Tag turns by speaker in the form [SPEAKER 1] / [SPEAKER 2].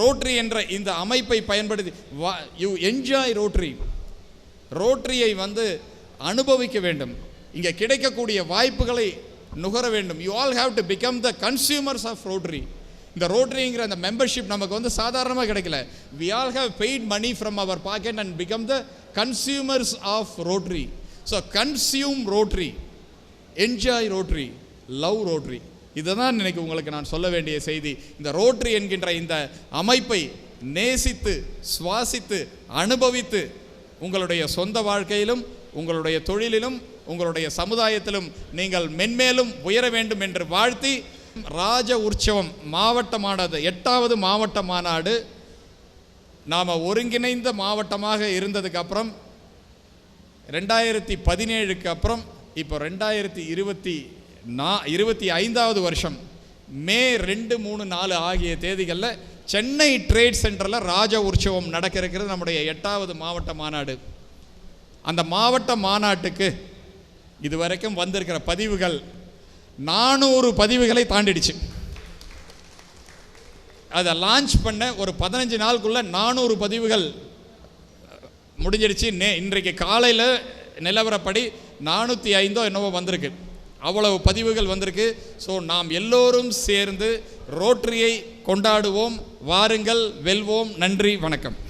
[SPEAKER 1] Rotary என்ற இந்த அமைப்பை பயன்படுத்தி யூ என்ஜாய் ரோட்ரி ரோட்ரியை வந்து அனுபவிக்க வேண்டும். இங்கே கிடைக்கக்கூடிய வாய்ப்புகளை நுகர வேண்டும். You all have to become the consumers of Rotary இந்த ரோட்ரிங்கிற அந்த மெம்பர்ஷிப் நமக்கு வந்து சாதாரணமாக கிடைக்கல. We all have paid money from our pocket and become the consumers of Rotary so consume Rotary enjoy Rotary love Rotary இதுதான் இன்னைக்கு உங்களுக்கு நான் சொல்ல வேண்டிய செய்தி. இந்த ரோட்ரி என்கின்ற இந்த அமைப்பை நேசித்து சுவாசித்து அனுபவித்து உங்களுடைய சொந்த வாழ்க்கையிலும் உங்களுடைய தொழிலிலும் உங்களுடைய சமுதாயத்திலும் நீங்கள் மென்மேலும் உயர வேண்டும் என்று வாழ்த்தி ராஜ உற்சவம் மாவட்டமானது எட்டாவது மாவட்ட மாநாடு நாம் ஒருங்கிணைந்த மாவட்டமாக இருந்ததுக்கு அப்புறம் ரெண்டாயிரத்தி பதினேழுக்கு அப்புறம் இப்போ ரெண்டாயிரத்தி இருபத்தி நான் இருபத்தி ஐந்தாவது வருஷம். மே ரெண்டு மூணு நாலு ஆகிய தேதிகளில் சென்னை ட்ரேட் சென்டரில் ராஜ உற்சவம் நடக்க இருக்கிறது நம்முடைய எட்டாவது மாவட்ட மாநாடு. அந்த மாவட்ட மாநாட்டுக்கு இதுவரைக்கும் வந்திருக்கிற பதிவுகள் நானூறு பதிவுகளை தாண்டிடுச்சு. அதை லான்ச் பண்ண ஒரு பதினஞ்சு நாளுக்குள்ள நானூறு பதிவுகள் முடிஞ்சிடுச்சு. நே இன்றைக்கு காலையில் நிலவரப்படி நானூற்றி ஐந்தோ என்னவோ வந்திருக்கு. அவ்வளவு பதிவுகள் வந்திருக்கு. ஸோ நாம் எல்லோரும் சேர்ந்து ரோட்டரியை கொண்டாடுவோம். வாருங்கள் வெல்வோம். நன்றி வணக்கம்.